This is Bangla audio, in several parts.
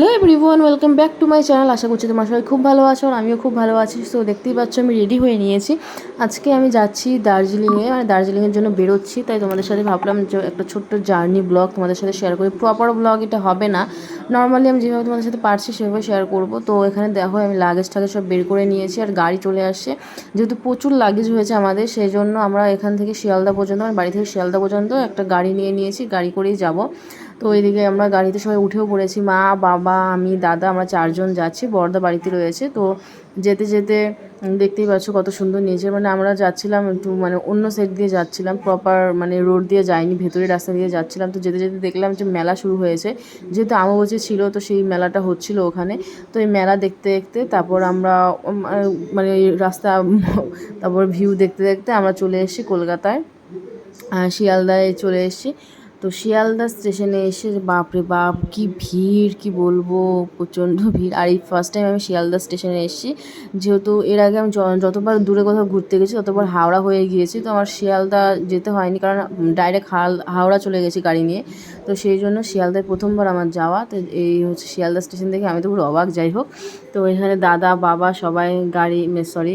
Hello everyone, welcome back to my channel. আশা করছি তোমার সবাই খুব ভালো আছো আর আমিও খুব ভালো আছি। তো দেখতেই পাচ্ছ আমি রেডি হয়ে নিয়েছি। আজকে আমি যাচ্ছি দার্জিলিংয়ে মানে দার্জিলিংয়ের জন্য বেরোচ্ছি। তাই তোমাদের সাথে ভাবলাম যে একটা ছোট্ট জার্নি ব্লগ তোমাদের সাথে শেয়ার করি। প্রপার ব্লগ এটা হবে না। নর্মালি আমি যেভাবে তোমাদের সাথে পারছি, সেভাবে শেয়ার করব। তো এখানে দেখো, আমি লাগেজ টাগেজ সব বের করে নিয়েছি আর গাড়ি চলে আসছে। যেহেতু প্রচুর লাগেজ হয়েছে আমাদের সেই জন্য আমরা এখান থেকে শিয়ালদা পর্যন্ত মানে বাড়ি থেকে শিয়ালদা পর্যন্ত একটা গাড়ি নিয়ে নিয়েছি। গাড়ি করেই যাব। তো ওইদিকে আমরা গাড়িতে সবাই উঠেও পড়েছি। মা, বাবা, আমি, দাদা, আমরা চারজন যাচ্ছি। বড়দা বাড়িতে রয়েছে। তো যেতে যেতে দেখতেই পাচ্ছ কত সুন্দর নিয়েছে মানে আমরা যাচ্ছিলাম একটু মানে অন্য সাইড দিয়ে যাচ্ছিলাম। প্রপার মানে রোড দিয়ে যাইনি, ভেতরের রাস্তা দিয়ে যাচ্ছিলাম। তো যেতে যেতে দেখলাম যে মেলা শুরু হয়েছে। যেহেতু আমবচি ছিল, তো সেই মেলাটা হচ্ছিল ওখানে। তো এই মেলা দেখতে দেখতে তারপর আমরা মানে রাস্তা, তারপর ভিউ দেখতে দেখতে আমরা চলে এসেছি কলকাতায়। শিয়ালদায় চলে এসেছি। তো শিয়ালদা স্টেশনে এসে বাপরে বাপ, কি ভিড়, কি বলব? প্রচণ্ড ভিড়। আর এই ফার্স্ট টাইম আমি শিয়ালদা স্টেশনে এসেছি, যেহেতু এর আগে আমি যতবার দূরে কোথাও ঘুরতে গেছি, ততবার হাওড়া হয়ে গিয়েছি। তো আমার শিয়ালদা যেতে হয়নি, কারণ ডাইরেক্ট হাওড়া চলে গেছি গাড়ি নিয়ে। তো সেই জন্য শিয়ালদায় প্রথমবার আমার যাওয়া। তো এই হচ্ছে শিয়ালদা স্টেশন থেকে আমি তো পুরো অবাক, যাই হোক। তো এখানে দাদা, বাবা সবাই গাড়ি সরি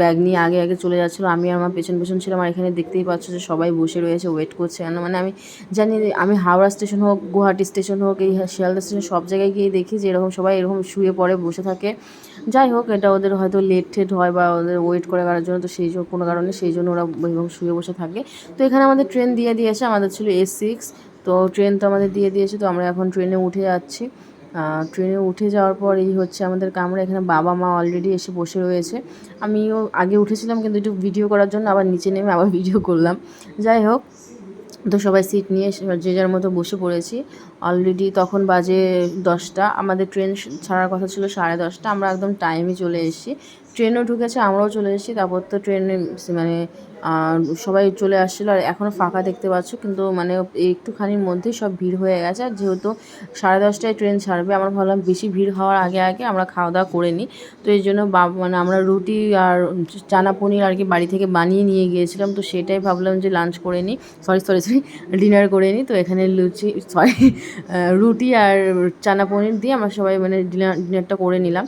ব্যাগ নিয়ে আগে আগে চলে যাচ্ছিল। আমি আমার পেছন পেছন ছিলাম। আর এখানে দেখতেই পাচ্ছ যে সবাই বসে রয়েছে ওয়েট করছে। কেন মানে আমি জানি আমি হাওড়া স্টেশন হোক, গুয়াহাটি স্টেশন হোক, এই শিয়ালদা স্টেশন সব জায়গায় গিয়ে দেখি যে এরকম সবাই এরকম শুয়ে পড়ে, বসে থাকে। যাই হোক, এটা ওদের হয়তো লেট ঠেট হয় বা ওদের ওয়েট করে করার জন্য, তো সেই জন্য কোনো কারণে সেই জন্য ওরা এরকম শুয়ে বসে থাকে। তো এখানে আমাদের ট্রেন দিয়ে দিয়েছে। আমাদের ছিল এস সিক্স তো ট্রেন তো আমাদের দিয়ে দিয়েছে, তো আমরা এখন ট্রেনে উঠে যাচ্ছি। ট্রেনে উঠে যাওয়ার পর এই হচ্ছে আমাদের কামরা, এখানে বাবা মা অলরেডি এসে বসে রয়েছে। আমিও আগে উঠেছিলাম কিন্তু একটু ভিডিও করার জন্য আবার নিচে নেমে আবার ভিডিও করলাম। যাই হোক, তো সবাই সিট নিয়ে যে যার মতো বসে পড়েছি। অলরেডি তখন বাজে দশটা, আমাদের ট্রেন ছাড়ার কথা ছিল সাড়ে দশটা, আমরা একদম টাইমে চলে এসেছি। ট্রেনও ঢুকেছে, আমরাও চলে এসেছি, তারপর তো ট্রেনে মানে আহ, সবাই চলে আসছিল আর এখনও ফাঁকা দেখতে পাচ্ছ কিন্তু মানে একটুখানির মধ্যেই সব ভিড় হয়ে গেছে। আর যেহেতু সাড়ে দশটায় ট্রেন ছাড়বে আমরা ভাবলাম বেশি ভিড় হওয়ার আগে আগে আমরা খাওয়া দাওয়া করে নিই। তো এই জন্য মানে আমরা রুটি আর চানা পনির আর কি বাড়ি থেকে বানিয়ে নিয়ে গিয়েছিলাম তো সেটাই ভাবলাম যে লাঞ্চ করে নিই। সরি সরি সরি ডিনার করে নিই। তো এখানে লুচি সরি রুটি আর চানা পনির দিয়ে আমরা সবাই মানে ডিনার ডিনারটা করে নিলাম।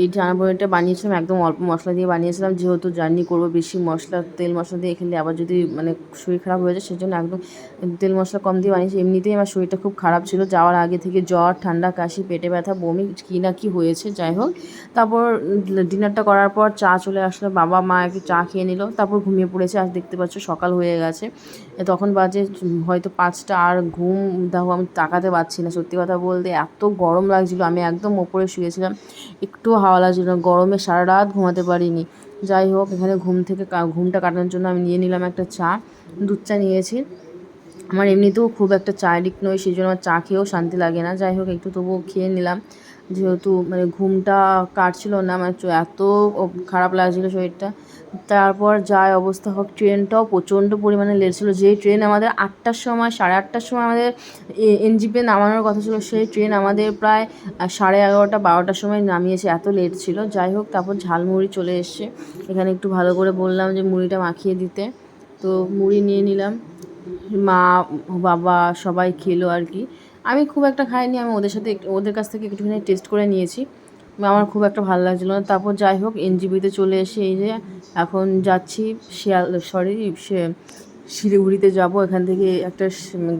এই চানা পনিরটা বানিয়েছিলাম, একদম অল্প মশলা দিয়ে বানিয়েছিলাম। যেহেতু জার্নি করব বেশি মশলা, তেল মশলা দিয়ে খেলে আবার যদি মানে শরীর খারাপ হয়ে যায়, সেজন্য একদম তেল মশলা কম দিয়ে বানিয়েছি। এমনিতেই আমার শরীরটা খুব খারাপ ছিল, যাওয়ার আগে থেকে জ্বর, ঠান্ডা, কাশি, পেটে ব্যথা, বমি, কী না কী হয়েছে, যাই হোক। তারপর ডিনারটা করার পর চা চলে আসলো, বাবা, মা একটু চা খেয়ে নিল, তারপর ঘুমিয়ে পড়েছে। আজ দেখতে পাচ্ছ, সকাল হয়ে গেছে। তখন বাজে হয়তো পাঁচটা, আর ঘুম, দেখো, আমি তাকাতে পারছি না, সত্যি কথা বলতে। এত গরম লাগছিল, আমি একদম ওপরে শুয়েছিলাম। একটু হাওয়া লাগছিল না, গরমে সারা রাত ঘুমাতে পারিনি। যাই হোক, এখানে ঘুম থেকে ঘুমটা কাটানোর জন্য আমি নিয়ে নিলাম একটা চা, দুধ চা নিয়েছি। আমার এমনিতেও খুব একটা চা এডিক্ট নই সেই জন্য আমার চা খেয়েও শান্তি লাগে না। যাই হোক, একটু তবুও খেয়ে নিলাম। যেহেতু মানে ঘুমটা কাটছিল না মানে এত খারাপ লাগছিল শরীরটা। তারপর যাই অবস্থা হোক, ট্রেনটাও প্রচণ্ড পরিমাণে লেট ছিল। যেই ট্রেন আমাদের আটটার সময়, সাড়ে আটটার সময় আমাদের এনজিপে নামানোর কথা ছিল, সেই ট্রেন আমাদের প্রায় সাড়ে এগারোটা, বারোটার সময় নামিয়েছে। এত লেট ছিল। যাই হোক, তারপর ঝালমুড়ি চলে এসছে। এখানে একটু ভালো করে বললাম যে মুড়িটা মাখিয়ে দিতে। তো মুড়ি নিয়ে নিলাম। মা, বাবা সবাই খেলো আর কি। আমি খুব একটা খাইনি, আমি ওদের সাথে ওদের কাছ থেকে একটুখানি টেস্ট করে নিয়েছি। আমার খুব একটা ভালো লাগছিল না। তারপর যাই হোক, এনজিবিতে চলে এসে এই যে এখন যাচ্ছি, শিয়াল সরি শিলিগুড়িতে যাব, এখান থেকে একটা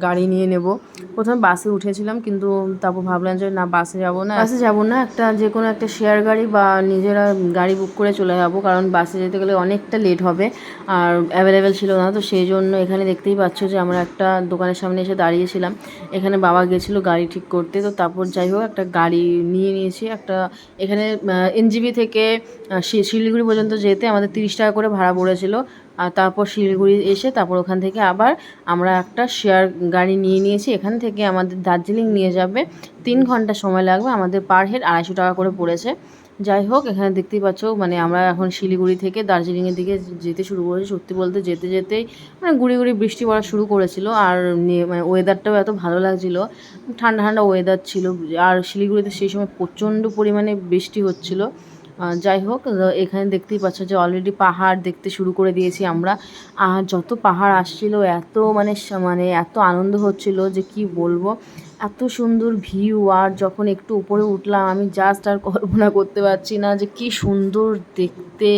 গাড়ি নিয়ে নেব। প্রথমে বাসে উঠেছিলাম, কিন্তু তারপর ভাবলাম যে না, বাসে যাব না। বাসে যাব না, একটা যে কোনো একটা শেয়ার গাড়ি বা নিজেরা গাড়ি বুক করে চলে যাব, কারণ বাসে যেতে গেলে অনেকটা লেট হবে আর অ্যাভেলেবেল ছিল না। তো সেই জন্য এখানে দেখতেই পাচ্ছ যে আমরা একটা দোকানের সামনে এসে দাঁড়িয়েছিলাম। এখানে বাবা গেছিল গাড়ি ঠিক করতে। তো তারপর যাই হোক, একটা গাড়ি নিয়ে নিয়েছি, একটা এখানে এনজিবি থেকে শিলিগুড়ি পর্যন্ত যেতে আমাদের তিরিশ টাকা করে ভাড়া পড়েছিল। আর তারপর শিলিগুড়ি এসে তারপর ওখান থেকে আবার আমরা একটা শেয়ার গাড়ি নিয়ে নিয়েছি। এখান থেকে আমাদের দার্জিলিং নিয়ে যাবে। তিন ঘণ্টা সময় লাগবে। আমাদের পার হেড আড়াইশো টাকা করে পড়েছে। যাই হোক, এখানে দেখতেই পাচ্ছ মানে আমরা এখন শিলিগুড়ি থেকে দার্জিলিংয়ের দিকে যেতে শুরু করেছি। সত্যি বলতে যেতে যেতেই মানে গুড়ি গুড়ি বৃষ্টি পড়া শুরু করেছিল। আর মানে ওয়েদারটাও এত ভালো লাগছিল। ঠান্ডা ঠান্ডা ওয়েদার ছিল। আর শিলিগুড়িতে সেই সময় প্রচণ্ড পরিমাণে বৃষ্টি হচ্ছিল। যাই হোক এখানে দেখতেই পাচ্ছ যে অলরেডি পাহাড় দেখতে শুরু করে দিয়েছি আমরা। আর যত পাহাড় আসছিল, এত মানে মানে এত আনন্দ হচ্ছিল যে কি বলব? এত সুন্দর ভিউ আর যখন একটু উপরে উঠলাম, আমি জাস্ট আর কল্পনা করতে পারছি না যে কি সুন্দর দেখতে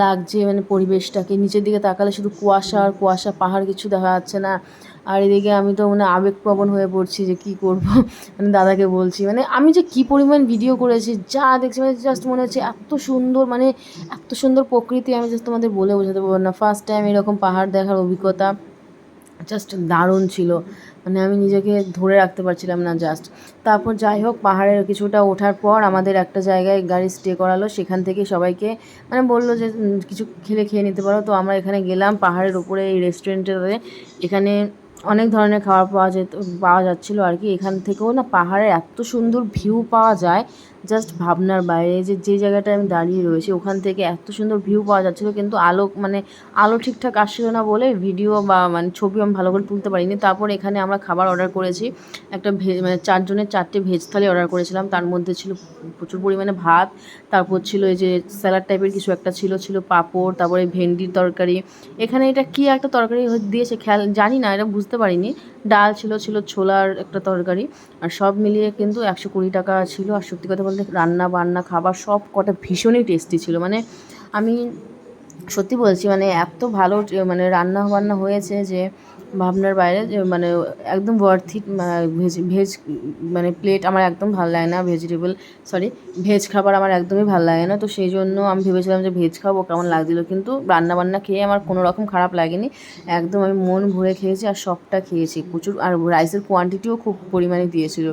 লাগছে মানে পরিবেশটাকে। নিচের দিকে তাকালে শুধু কুয়াশা আর কুয়াশা পাহাড় কিছু দেখা যাচ্ছে না। আর এদিকে আমি তো মানে আবেগপ্রবণ হয়ে পড়ছি যে কি করব মানে দাদাকে বলছি। মানে আমি যে কি পরিমাণ ভিডিও করেছি, যা দেখছি মানে জাস্ট মনে হচ্ছে এত সুন্দর মানে এত সুন্দর প্রকৃতি আমি জাস্ট তোমাদের বলে বোঝাতে পারব না। ফার্স্ট টাইম এরকম পাহাড় দেখার অভিজ্ঞতা জাস্ট দারুণ ছিল। মানে আমি নিজেকে ধরে রাখতে পারছিলাম না জাস্ট তারপর যাই হোক, পাহাড়ের কিছুটা ওঠার পর আমাদের একটা জায়গায় গাড়ি স্টে করালো। সেখান থেকে সবাইকে মানে বলল যে কিছু খেলে খেয়ে নিতে পারো। তো আমরা এখানে গেলাম পাহাড়ের উপরে এই রেস্টুরেন্টে এখানে অনেক ধরনের খাবার পাওয়া যেত, পাওয়া যাচ্ছিল আর কি। এখান থেকেও না পাহাড়ে এত সুন্দর ভিউ পাওয়া যায় জাস্ট ভাবনার বাইরে যে যে জায়গাটায় আমি দাঁড়িয়ে রয়েছি, ওখান থেকে এত সুন্দর ভিউ পাওয়া যাচ্ছিল, কিন্তু আলো মানে আলো ঠিকঠাক আসছিল না বলে ভিডিও বা মানে ছবি আমি ভালো করে তুলতে পারিনি। তারপর এখানে আমরা খাবার অর্ডার করেছি। একটা ভেজ মানে চারজনের চারটে ভেজ থালি অর্ডার করেছিলাম। তার মধ্যে ছিল প্রচুর পরিমাণে ভাত। তারপর ছিল এই যে স্যালাড টাইপের কিছু একটা ছিল ছিল পাঁপড়, তারপরে ভেন্ডির তরকারি। এখানে এটা কি একটা তরকারি দিয়েছে, খেয়াল, জানি না, এটা বুঝতে পারিনি। ডাল ছিল ছিল ছোলার একটা তরকারি। আর সব মিলিয়ে কিন্তু একশো কুড়ি টাকা ছিল। আর সত্যি কথা বলতে রান্না বান্না, খাবার সব কটা ভীষণই টেস্টি ছিল। মানে আমি সত্যি বলছি মানে এত ভালো মানে রান্না বান্না হয়েছে যে ভাবনার বাইরে যে মানে একদম ওয়ার্থিট ভেজ ভেজ মানে প্লেট আমার একদম ভালো লাগে না ভেজিটেবল সরি ভেজ খাবার আমার একদমই ভালো লাগে না। তো সেই জন্য আমি ভেবেছিলাম যে ভেজ খাব, কেমন লাগছিল কিন্তু রান্না বান্না খেয়ে আমার কোনো রকম খারাপ লাগেনি। একদম আমি মন ভরে খেয়েছি আর সবটা খেয়েছি। প্রচুর, আর রাইসের কোয়ান্টিটিও খুব পরিমাণে দিয়েছিল।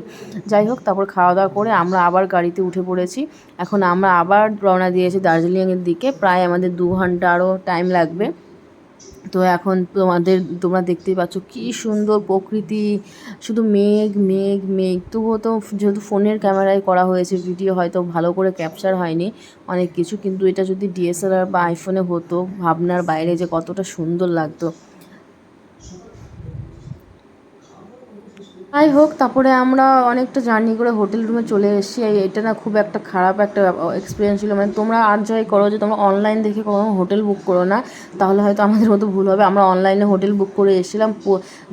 যাই হোক, তারপর খাওয়া দাওয়া করে আমরা আবার গাড়িতে উঠে পড়েছি। এখন আমরা আবার রওনা দিয়েছি দার্জিলিংয়ের দিকে। প্রায় আমাদের দু ঘণ্টা আরও টাইম লাগবে। তো এখন তোমাদের, তোমরা দেখতেই পাচ্ছ কি সুন্দর প্রকৃতি। শুধু মেঘ মেঘ মেঘ। তবুও তো যেহেতু ফোনের ক্যামেরায় করা হয়েছে, ভিডিও হয়তো ভালো করে ক্যাপচার হয়নি অনেক কিছু। কিন্তু এটা যদি ডিএসএলআর বা আইফোনে হতো, ভাবনার বাইরে যে কতটা সুন্দর লাগতো। যাই হোক, তারপরে আমরা অনেকটা জার্নি করে হোটেল রুমে চলে এসেছি। এটা না খুব একটা খারাপ একটা এক্সপিরিয়েন্স ছিল। মানে তোমরা আর জয় করো যে তোমরা অনলাইন দেখে কোনো হোটেল বুক করো না, তাহলে হয়তো আমাদের মতো ভুল হবে। আমরা অনলাইনে হোটেল বুক করে এসেছিলাম।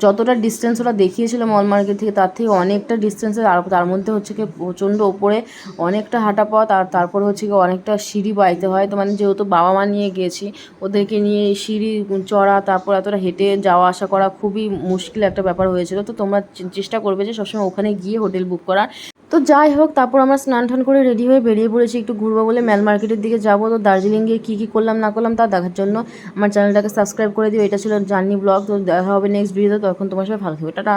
যতটা ডিস্টেন্স ওরা দেখিয়েছিল মল মার্কেট থেকে, তার থেকে অনেকটা ডিস্টেন্সে আর তার মধ্যে হচ্ছে কি প্রচণ্ড ওপরে অনেকটা হাঁটা পথ, আর তারপরে হচ্ছে কি অনেকটা সিঁড়ি বাইতে হয়। তো মানে যেহেতু বাবা মা নিয়ে গেছি, ওদেরকে নিয়ে সিঁড়ি, চড়া, তারপর এতটা হেঁটে যাওয়া, আসা করা খুবই মুশকিল একটা ব্যাপার হয়েছিল। তো তোমরা চেষ্টা করবে যে সবসময় ওখানে গিয়ে হোটেল বুক করার। তো যাই হোক, তারপর আমরা স্নান টান করে রেডি হয়ে বেরিয়ে পড়েছি একটু ঘুরবো বলে ম্যাল মার্কেটের দিকে যাব। তো দার্জিলিং গিয়ে কী কী করলাম, না করলাম তা দেখার জন্য আমার চ্যানেলটাকে সাবস্ক্রাইব করে দিও। এটা ছিল জার্নি ব্লগ। তো দেখা হবে নেক্সট ভিডিওতে। তখন তোমার সবাই ভালো থাকবে। টাটা।